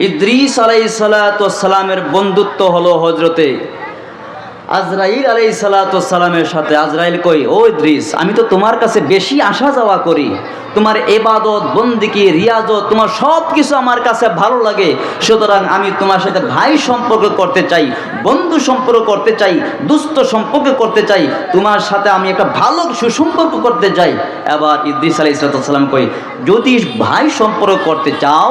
ইদ্রিস আলাই সালাতামের বন্ধুত্ব হলো হজরতে আজরাইল আলাই সালামের সাথে, আজরাইল কই, ও ইদ্রিস, আমি তো তোমার কাছে বেশি আসা যাওয়া করি। তোমার এবাদত বন্দিকি রিয়াজত, তোমার সব কিছু আমার কাছে ভালো লাগে। সুতরাং আমি তোমার সাথে ভাই সম্পর্ক করতে চাই, বন্ধু সম্পর্ক করতে চাই, দুস্থ সম্পর্ক করতে চাই। তোমার সাথে আমি একটা ভালো সুসম্পর্ক করতে চাই। এবার ইদ্রিস আলাই সালাম কই, যদি ভাই সম্পর্ক করতে চাও,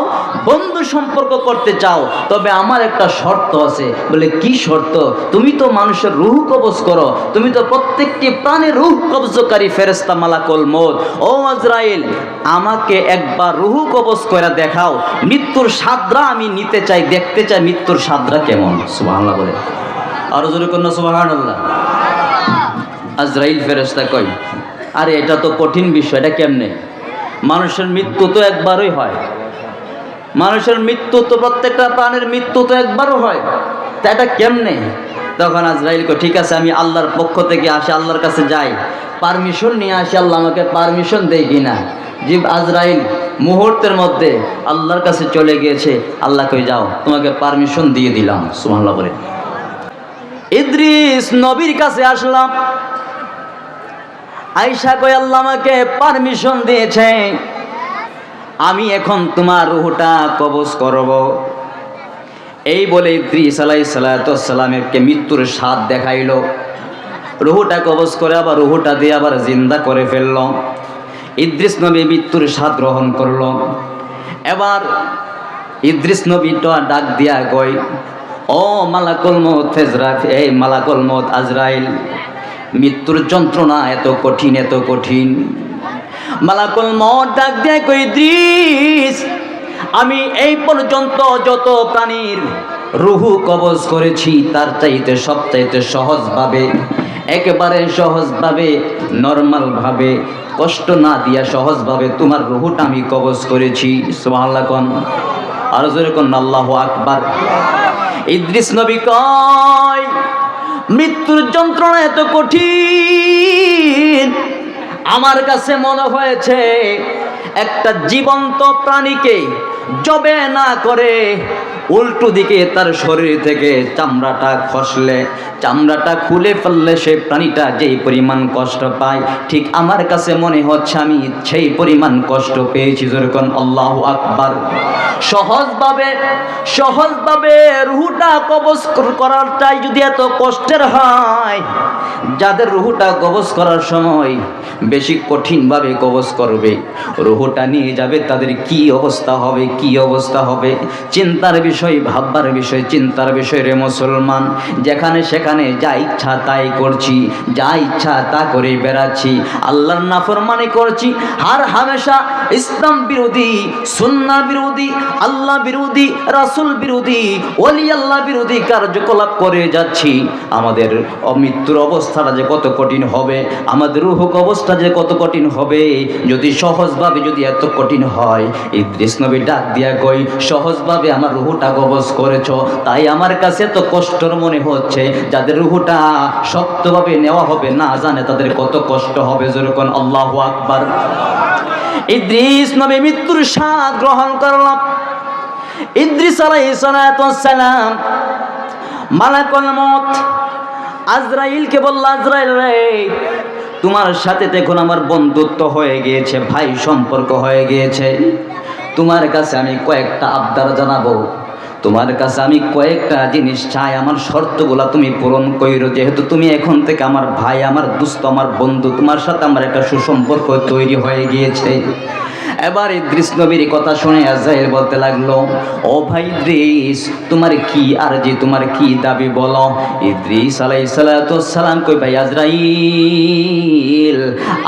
বন্ধু সম্পর্ক করতে চাও, তবে আমার একটা শর্ত আছে। বলে, কি শর্ত? তুমি তো মানুষের রুহ কবজ করো। তুমি তো প্রত্যেকটি প্রাণের রুহ কবজকারী ফেরেস্তা মালাকল মোদ ও আজরাইল, আমাকে একবার রুহু কবজ করে দেখাও। মৃত্যুর সাদরা আমি নিতে চাই, দেখতে চাই মৃত্যুর সাদরা কেমন। সুবহানাল্লাহ বলে। আরও জোরে কন্যা সুবহানাল্লাহ। আজরাইল ফেরেস্তা কই আরে, এটা তো কঠিন বিষয়, এটা কেমনে? মানুষের মৃত্যু তো একবারই হয়। মানুষের মৃত্যু তো প্রত্যেকটা প্রাণের মৃত্যু তো একবারও হয়। তা এটা কেমনে? তখন আজরাইল কো ঠিক আছে, আমি আল্লাহর পক্ষ থেকে আসি, আল্লাহর কাছে যাই। পারমিশন নিয়ে আসি, আল্লাহ আমাকে পারমিশন দেয় কিনা জীব আজরাইল মুহূর্তের মধ্যে আল্লাহর কাছে চলে গিয়েছে, আল্লাহ কই, যাও, তোমাকে পারমিশন দিয়ে দিলাম। সুবহানাল্লাহ বলে। ইদ্রিস নবীর কাছে আসলাম। আয়সা কই আল্লাহ আমাকে পারমিশন দিয়েছে। আমি এখন তোমার রুহটা কবজ করব। এই বলে ইদ্রিস আলাই সালাতামেরকে মৃত্যুর স্বাদ দেখাইল। রুহুটা কবজ করে আবার রুহুটা দিয়ে আবার জিন্দা করে ফেলল। ইদ্রিস নবী মৃত্যুর স্বাদ গ্রহণ করল। এবার ইদ্রিস নবীটা ডাক দিয়া গই ও মালাকুল মত এই মালাকুল মত আজরাইল, মৃত্যুর যন্ত্রণা এত কঠিন এত কঠিন। মালাকুল মত ডাক দিয়ে কই দৃশ আমি এই পর্যন্ত যত প্রাণীর রুহু কবজ করেছি, তার চাইতে সবচাইতে সহজভাবে, একেবারে সহজভাবে, নর্মালভাবে, কষ্ট না দিয়া সহজভাবে তোমার রুহুটা আমি কবজ করেছি। সুবহানাল্লাহ কোন। আর জোরে কোন, আল্লাহ আকবার। ইদ্রিস নবী কয়, মৃত্যুর যন্ত্রণা এত কঠিন। আমার কাছে মনে হয়েছে একটা জীবন্ত প্রাণীকে জবে না করে উল্টো দিকে তার শরীর থেকে চামড়াটা খসলে চামড়াটা খুলে ফেললে সেই প্রাণীটা যেই পরিমাণ কষ্ট পায়, ঠিক আমার কাছে মনে হচ্ছে আমি সেই পরিমাণ কষ্ট পেয়েছি যেরকম আল্লাহ আকবার। সহজভাবে সহজভাবে রুহুটা কবজ করারটাই যদি এত কষ্টের হয়, যাদের রুহুটা কবজ করার সময় বেশি কঠিনভাবে কবজ করবে, রুহুটা নিয়ে যাবে, তাদের কি অবস্থা হবে, কি অবস্থা হবে? চিন্তার বিষয়, ভাববার বিষয়, চিন্তার বিষয় রে মুসলমান, যেখানে সেখানে যা ইচ্ছা তাই করছি, যা ইচ্ছা তা করে বেড়াচ্ছি। আল্লাহর নাফরমানি করছি আর হামেশা ইসলাম বিরোধী, সুন্না বিরোধী, আল্লাহ বিরোধী, রাসুল বিরোধী, ওলি আল্লাহ বিরোধী কার্যকলাপ করে যাচ্ছি। আমাদের অমৃত্যুর অবস্থাটা যে কত কঠিন হবে, আমাদের রুহক অবস্থা যে কত কঠিন হবে, যদি সহজভাবে যদি এত কঠিন হয় এই নবী ডাক দিয়া কই, সহজভাবে আমার রুহটা কবজ করেছ, তাই আমার কাছে তো কষ্টর মনে হচ্ছে যাদের রুহুটা শক্তভাবে নেওয়া হবে, না জানে তাদের কত কষ্ট হবে, যেরকম আল্লাহ আকবার। ইদ্রিস নবী মৃত্যুর স্বাদ গ্রহণ করলাম। ইদ্রিস আলাইহিস সালাম মালাকুল মত আজরাইলকে বলল, আজরাইল রে, তোমার সাথে দেখুন আমার বন্ধুত্ব হয়ে গিয়েছে, ভাই সম্পর্ক হয়ে গিয়েছে। তোমার কাছে আমি কয়েকটা আবদার জানাব। তোমার কাছে আমি কয়েকটা জিনিস চাই, আমার শর্তগুলা তুমি পূরণ করো যেহেতু তুমি এখন থেকে আমার ভাই, আমার দুস্থ আমার বন্ধু, তোমার সাথে আমার একটা সুসম্পর্ক তৈরি হয়ে গিয়েছে। এবার ইদ্রিস নবীর কথা শুনে আজাইল বলতে লাগল, ও ভাই ইদ্রিস, তোমার কি আর যে তোমার কি দাবি বলো? ইদ্রিস আলাই সালাম কই ভাই আজরাইল,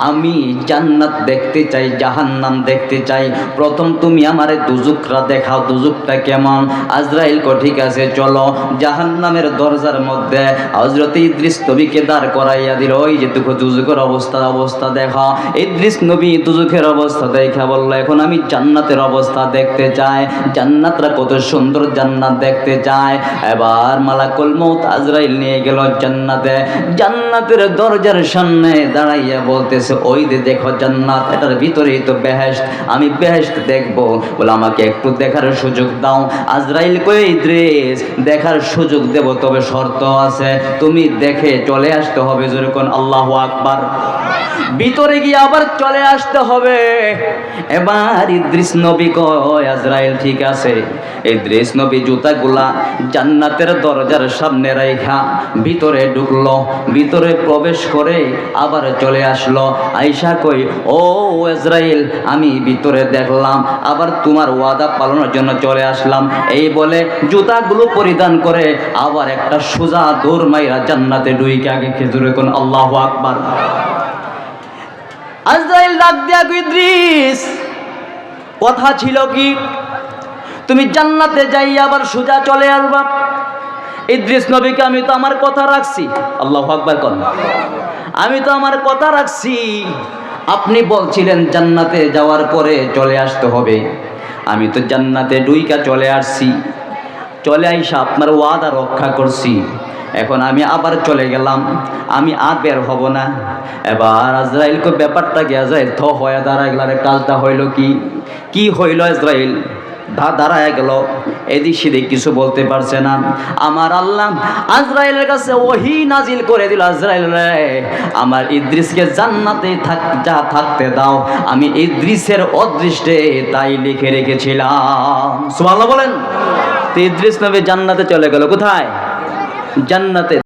আমি জান্নাত দেখতে চাই, জাহান্নাম দেখতে চাই। প্রথম তুমি আমারে দুজুকরা দেখাও, দুজুকটা কেমন? আজরাইল কো ঠিক আছে, চলো। জাহান্নামের দরজার মধ্যে হজরত ইদ্রিস নবীকে দাঁড় করাইয়া দিল, ওই যে দুঃখ দুজুকের অবস্থা অবস্থা দেখা ইদ্রিস নবী দুজুকের অবস্থা দেখা বল বলল এখন আমি জান্নাতের অবস্থা দেখতে চাই। জান্নাতরা কত সুন্দর জান্নাত দেখতে চায়। এবার মালাকুল মৌত আজরাইল নিয়ে গেল জান্নাতে। জান্নাতের দরজার সামনে দাঁড়াইয়া বলতেছে, ওই যে দেখো জান্নাত, এটার ভিতরেই তো বেহেশত, আমি বেহেশত দেখব। বলে, আমাকে একটু দেখার সুযোগ দাও। আজরাইল কই ইদ্রিস, দেখার সুযোগ দেব, তবে শর্ত আছে। তুমি দেখে চলে আসতে হবে যেরকম আল্লাহ আকবার। ভিতরে গিয়ে আবার চলে আসতে হবে। এবার ইদ্রিস নবী কয়, আজরাইল ঠিক আছে। ইদ্রিস নবী জুতাগুলা জান্নাতের দরজার সামনে রেখা ভিতরে ঢুকলো, ভিতরে প্রবেশ করে আবার চলে আসলো। আইসা কই ও ইসরাইল আমি ভিতরে দেখলাম, আবার তোমার ওয়াদা পালনের জন্য চলে আসলাম। এই বলে জুতাগুলো পরিধান করে আবার একটা সোজা দৌড় মাইরা জান্নাতে ডুইকে আগে খেজুরে কোন আল্লাহ আকবার। আজরাইল ডাক দিয়া ইদ্রিস কথা ছিল কি? তুমি জান্নাতে যাই আবার সোজা চলে আসবা। ইদ্রিস নবীকে আমি তো আমার কথা রাখছি। আল্লাহ আকবার কর আমি তো আমার কথা রাখছি। আপনি বলছিলেন জান্নাতে যাওয়ার পরে চলে আসতে হবে। আমি তো জান্নাতে ডুইকা চলে আসছি। চলে আইসা আপনার ওয়াদা রক্ষা করছি। এখন আমি আবার চলে গেলাম। আমি আর বের হব না। এবার আজরাইল কো ব্যাপারটা কি আজরাইল থ হয়ে দাঁড়াইলার কাজটা হইল কি? কি হইল ইসরাইল দা দাঁড়ায় গেল। এদিক সেদিক কিছু বলতে পারছে না। আমার আল্লাহ আজরাইলের কাছে ওহি নাজিল করে দিল, আজরাইল আমার ইদ্রিসকে জান্নাতে থাক, যা থাকতে দাও। আমি ইদ্রিসের অদৃষ্টে তাই লিখে রেখেছিলাম। সুবহানাল্লাহ বলেন। তো ইদ্রিস নবী জান্নাতে চলে গেল। কোথায়? জান্নাতে